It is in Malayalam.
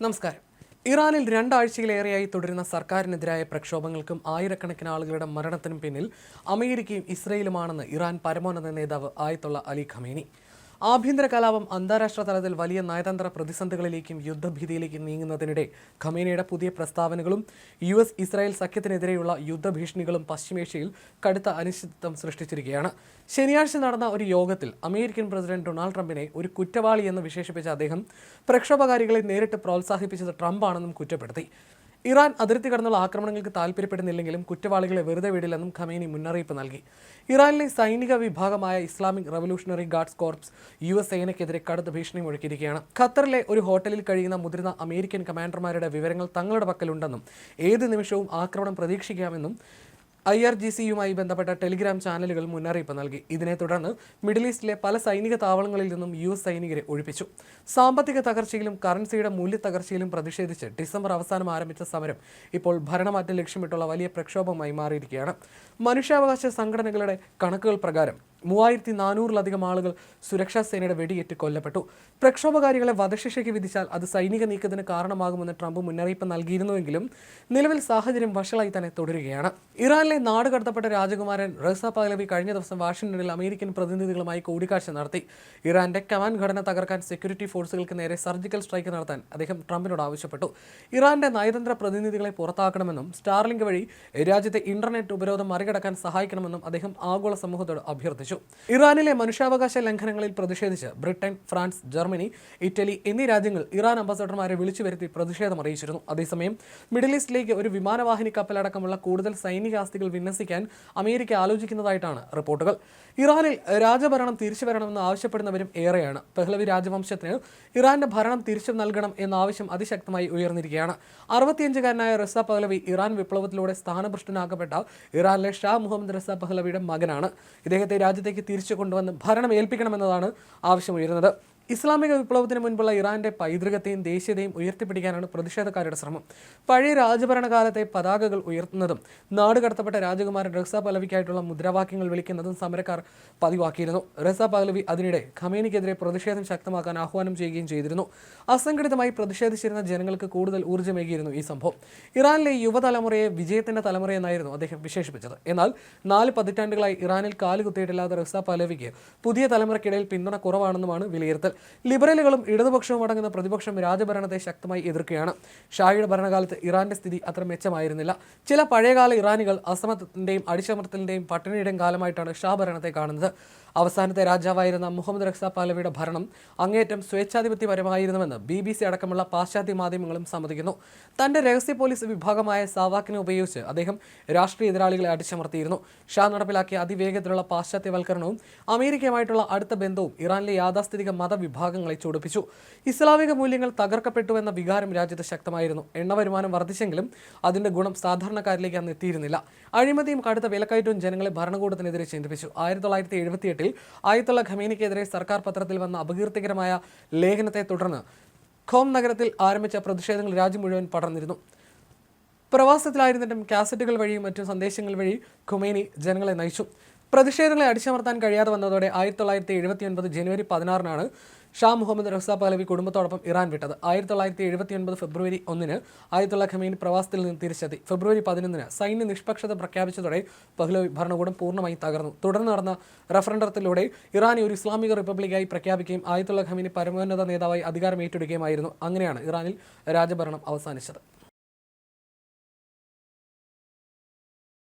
നമസ്കാരം. ഇറാനിൽ രണ്ടാഴ്ചയിലേറെയായി തുടരുന്ന സർക്കാരിനെതിരായ പ്രക്ഷോഭങ്ങൾക്കും ആയിരക്കണക്കിന് ആളുകളുടെ മരണത്തിനും പിന്നിൽ അമേരിക്കയും ഇസ്രയേലുമാണെന്ന് ഇറാൻ പരമോന്നത നേതാവ് ആയത്തുള്ള അലി ഖമേനി. ആഭ്യന്തര കലാപം അന്താരാഷ്ട്ര തലത്തിൽ വലിയ നയതന്ത്ര പ്രതിസന്ധികളിലേക്കും യുദ്ധഭീതിയിലേക്കും നീങ്ങുന്നതിനിടെ ഖമേനയുടെ പുതിയ പ്രസ്താവനകളും യു എസ് ഇസ്രായേൽ സഖ്യത്തിനെതിരെയുള്ള യുദ്ധഭീഷണികളും പശ്ചിമേഷ്യയിൽ കടുത്ത അനിശ്ചിതത്വം സൃഷ്ടിച്ചിരിക്കുകയാണ്. ശനിയാഴ്ച നടന്ന ഒരു യോഗത്തിൽ അമേരിക്കൻ പ്രസിഡന്റ് ഡൊണാൾഡ് ട്രംപിനെ ഒരു കുറ്റവാളി എന്ന് വിശേഷിപ്പിച്ച അദ്ദേഹം പ്രക്ഷോഭകാരികളെ നേരിട്ട് പ്രോത്സാഹിപ്പിച്ചത് ട്രംപാണെന്നും കുറ്റപ്പെടുത്തി. ഇറാൻ അതിർത്തി കടന്നുള്ള ആക്രമണങ്ങൾക്ക് താല്പര്യപ്പെടുന്നില്ലെങ്കിലും കുറ്റവാളികളെ വെറുതെ വിടില്ലെന്നും ഖമേനി മുന്നറിയിപ്പ് നൽകി. ഇറാനിലെ സൈനിക വിഭാഗമായ Islamic revolutionary guards corps U S സേനയ്ക്കെതിരെ കടുത്ത ഭീഷണി മുഴക്കിയിരിക്കുകയാണ്. ഖത്തറിലെ ഒരു ഹോട്ടലിൽ കഴിയുന്ന മുതിർന്ന അമേരിക്കൻ കമാൻഡർമാരുടെ വിവരങ്ങൾ തങ്ങളുടെ പക്കലുണ്ടെന്നും ഏത് നിമിഷവും ആക്രമണം പ്രതീക്ഷിക്കാമെന്നും ഐ ആർ ജി സിയുമായി ബന്ധപ്പെട്ട ടെലിഗ്രാം ചാനലുകൾ മുന്നറിയിപ്പ് നൽകി. ഇതിനെ തുടർന്ന് മിഡിൽ ഈസ്റ്റിലെ പല സൈനിക താവളങ്ങളിൽ നിന്നും യു എസ് സൈനികരെ ഒഴിപ്പിച്ചു. സാമ്പത്തിക തകർച്ചയിലും കറൻസിയുടെ മൂല്യത്തകർച്ചയിലും പ്രതിഷേധിച്ച് ഡിസംബർ അവസാനം ആരംഭിച്ച സമരം ഇപ്പോൾ ഭരണമാറ്റം ലക്ഷ്യമിട്ടുള്ള വലിയ പ്രക്ഷോഭമായി മാറിയിരിക്കുകയാണ്. മനുഷ്യാവകാശ സംഘടനകളുടെ കണക്കുകൾ പ്രകാരം മൂവായിരത്തി നാനൂറിലധികം ആളുകൾ സുരക്ഷാ സേനയുടെ വെടിയേറ്റ് കൊല്ലപ്പെട്ടു. പ്രക്ഷോഭകാരികളെ വധശിക്ഷയ്ക്ക് വിധിച്ചാൽ അത് സൈനിക നീക്കത്തിന് കാരണമാകുമെന്ന് ട്രംപ് മുന്നറിയിപ്പ് നൽകിയിരുന്നുവെങ്കിലും നിലവിൽ സാഹചര്യം വഷളായി തന്നെ തുടരുകയാണ്. ഇറാനിലെ നാട് കടത്തപ്പെട്ട രാജകുമാരൻ റസ പഹലവി കഴിഞ്ഞ ദിവസം വാഷിംഗ്ടണിൽ അമേരിക്കൻ പ്രതിനിധികളുമായി കൂടിക്കാഴ്ച നടത്തി. ഇറാന്റെ കമാൻ ഘടന തകർക്കാൻ സെക്യൂരിറ്റി ഫോഴ്സുകൾക്ക് നേരെ സർജിക്കൽ സ്ട്രൈക്ക് നടത്താൻ അദ്ദേഹം ട്രംപിനോട് ആവശ്യപ്പെട്ടു. ഇറാന്റെ നയതന്ത്ര പ്രതിനിധികളെ പുറത്താക്കണമെന്നും സ്റ്റാർലിങ്ക് വഴി രാജ്യത്തെ ഇന്റർനെറ്റ് ഉപരോധം മറികടക്കാൻ സഹായിക്കണമെന്നും അദ്ദേഹം ആഗോള സമൂഹത്തോട് അഭ്യർത്ഥിച്ചു. ഇറാനിലെ മനുഷ്യാവകാശ ലംഘനങ്ങളിൽ പ്രതിഷേധിച്ച് ബ്രിട്ടൻ ഫ്രാൻസ് ജർമ്മനി ഇറ്റലി എന്നീ രാജ്യങ്ങൾ ഇറാൻ അംബാസഡർമാരെ വിളിച്ചു വരുത്തി പ്രതിഷേധം അറിയിച്ചിരുന്നു. അതേസമയം മിഡിൽ ഈസ്റ്റിലേക്ക് ഒരു വിമാനവാഹിനി കപ്പലടക്കമുള്ള കൂടുതൽ സൈനിക ആസ്തികൾ വിന്യസിക്കാൻ അമേരിക്ക ആലോചിക്കുന്നതായിട്ടാണ് റിപ്പോർട്ടുകൾ. ഇറാനിൽ രാജഭരണം തിരിച്ചു വരണമെന്ന് ആവശ്യപ്പെടുന്നവരും ഏറെയാണ്. പെഹ്ലവി രാജവംശത്തിന് ഇറാന്റെ ഭരണം തിരിച്ചു നൽകണം എന്ന ആവശ്യം അതിശക്തമായി ഉയർന്നിരിക്കുകയാണ്. അറുപത്തിയഞ്ചുകാരനായ റസ പഹ്ലവി ഇറാൻ വിപ്ലവത്തിലൂടെ സ്ഥാനഭ്രഷ്ടനാക്കപ്പെട്ട ഇറാനിലെ ഷാ മുഹമ്മദ് റസ പഹ്ലവിയുടെ മകനാണ്. ഇദ്ദേഹത്തെ രാജ്യത്തേക്ക് തിരിച്ചു കൊണ്ടുവന്ന് ഭരണം ഏൽപ്പിക്കണമെന്നതാണ് ആവശ്യമുയരുന്നത് ഇസ്ലാമിക വിപ്ലവത്തിന് മുൻപുള്ള ഇറാന്റെ പൈതൃകത്തെയും ദേശീയതയും ഉയർത്തിപ്പിടിക്കാനാണ് പ്രതിഷേധക്കാരുടെ ശ്രമം. പഴയ രാജഭരണകാലത്തെ പതാകകൾ ഉയർത്തുന്നതും നാട് കടത്തപ്പെട്ട രാജകുമാരൻ റസ പലവിക്കായിട്ടുള്ള മുദ്രാവാക്യങ്ങൾ വിളിക്കുന്നതും സമരക്കാർ പതിവാക്കിയിരുന്നു. റസ പലവി അതിനിടെ ഖമേനിക്കെതിരെ പ്രതിഷേധം ശക്തമാക്കാൻ ആഹ്വാനം ചെയ്യുകയും ചെയ്തിരുന്നു. അസംഘടിതമായി പ്രതിഷേധിച്ചിരുന്ന ജനങ്ങൾക്ക് കൂടുതൽ ഊർജമേകിയിരുന്നു ഈ സംഭവം. ഇറാനിലെ യുവതലമുറയെ വിജയത്തിന്റെ തലമുറയെന്നായിരുന്നു അദ്ദേഹം വിശേഷിപ്പിച്ചത്. എന്നാൽ നാല് പതിറ്റാണ്ടുകളായി ഇറാനിൽ കാലുകുത്തിയിട്ടില്ലാത്ത റസ പലവിക്ക് പുതിയ തലമുറയ്ക്കിടയിൽ പിന്തുണ കുറവാണെന്നുമാണ് വിലയിരുത്തൽ. ലിബറലുകളും ഇടതുപക്ഷവും അടങ്ങുന്ന പ്രതിപക്ഷം രാജഭരണത്തെ ശക്തമായി എതിർക്കുകയാണ്. ഷായുടെ ഭരണകാലത്ത് ഇറാന്റെ സ്ഥിതി അത്ര മെച്ചമായിരുന്നില്ല. ചില പഴയകാല ഇറാനികൾ അസമത്വത്തിന്റെയും അടിച്ചമർത്തലിന്റെയും പട്ടിണിയുടെയും കാലമായിട്ടാണ് ഷാ ഭരണത്തെ കാണുന്നത്. അവസാനത്തെ രാജാവായിരുന്ന മുഹമ്മദ് റക്സ പാലവിയുടെ ഭരണം അങ്ങേയറ്റം സ്വേച്ഛാധിപത്യപരമായിരുന്നുവെന്ന് ബി ബി സി അടക്കമുള്ള പാശ്ചാത്യ മാധ്യമങ്ങളും സമ്മതിക്കുന്നു. തന്റെ രഹസ്യ പോലീസ് വിഭാഗമായ സാവാക്കിനെ ഉപയോഗിച്ച് അദ്ദേഹം രാഷ്ട്രീയ എതിരാളികളെ അടിച്ചമർത്തിയിരുന്നു. ഷാ നടപ്പിലാക്കിയ അതിവേഗത്തിലുള്ള പാശ്ചാത്യവൽക്കരണവും അമേരിക്കയുമായിട്ടുള്ള അടുത്ത ബന്ധവും ഇറാനിലെ യാഥാസ്ഥിതിക മതവിഭാഗങ്ങളെ ചൂടിപ്പിച്ചു. ഇസ്ലാമിക മൂല്യങ്ങൾ തകർക്കപ്പെട്ടു എന്ന വികാരം രാജ്യത്ത് ശക്തമായിരുന്നു. എണ്ണ വരുമാനം വർദ്ധിച്ചെങ്കിലും അതിന്റെ ഗുണം സാധാരണക്കാരിലേക്ക് അന്ന് എത്തിയിരുന്നില്ല. അഴിമതിയും കടുത്ത വിലക്കയറ്റവും ജനങ്ങളെ ഭരണകൂടത്തിനെതിരെ ചിന്തിപ്പിച്ചു. ആയിരത്തി തൊള്ളായിരത്തി എഴുപത്തിയെട്ടിൽ ആയത്തുള്ള ഖമീനിക്കെതിരെ സർക്കാർ പത്രത്തിൽ വന്ന അപകീർത്തികരമായ ലേഖനത്തെ തുടർന്ന് ഖോം നഗരത്തിൽ ആരംഭിച്ച പ്രതിഷേധങ്ങൾ രാജ്യം മുഴുവൻ പടർന്നിരുന്നു. പ്രവാസത്തിലായിരുന്നിട്ടും കാസറ്റുകൾ വഴിയും മറ്റു സന്ദേശങ്ങൾ വഴി ഖുമേനി ജനങ്ങളെ നയിച്ചു. പ്രതിഷേധങ്ങളെ അടിച്ചമർത്താൻ കഴിയാതെ വന്നതോടെ ആയിരത്തി തൊള്ളായിരത്തി എഴുപത്തി ഒൻപത് ജനുവരി പതിനാറിനാണ് ഷാ മുഹമ്മദ് റസാ പഹലവി കുടുംബത്തോടൊപ്പം ഇറാൻ വിട്ടത്. ആയിരത്തി തൊള്ളായിരത്തി എഴുപത്തി ഒൻപത് ഫെബ്രുവരി ഒന്നിന് ആയത്തുള്ള ഖമീൻ പ്രവാസത്തിൽ നിന്ന് തിരിച്ചെത്തി. ഫെബ്രുവരി പതിനൊന്നിന് സൈന്യ നിഷ്പക്ഷത പ്രഖ്യാപിച്ചതോടെ പഹ്ലവി ഭരണകൂടം പൂർണമായി തകർന്നു. തുടർന്ന് നടന്ന റഫറൻഡത്തിലൂടെ ഇറാനെ ഒരു ഇസ്ലാമിക റിപ്പബ്ലിക്കായി പ്രഖ്യാപിക്കുകയും ആയത്തുള്ള ഖമീൻ പരമോന്നത നേതാവായി അധികാരം ഏറ്റെടുക്കുകയുമായിരുന്നു അങ്ങനെയാണ് ഇറാനിൽ രാജഭരണം അവസാനിച്ചത്.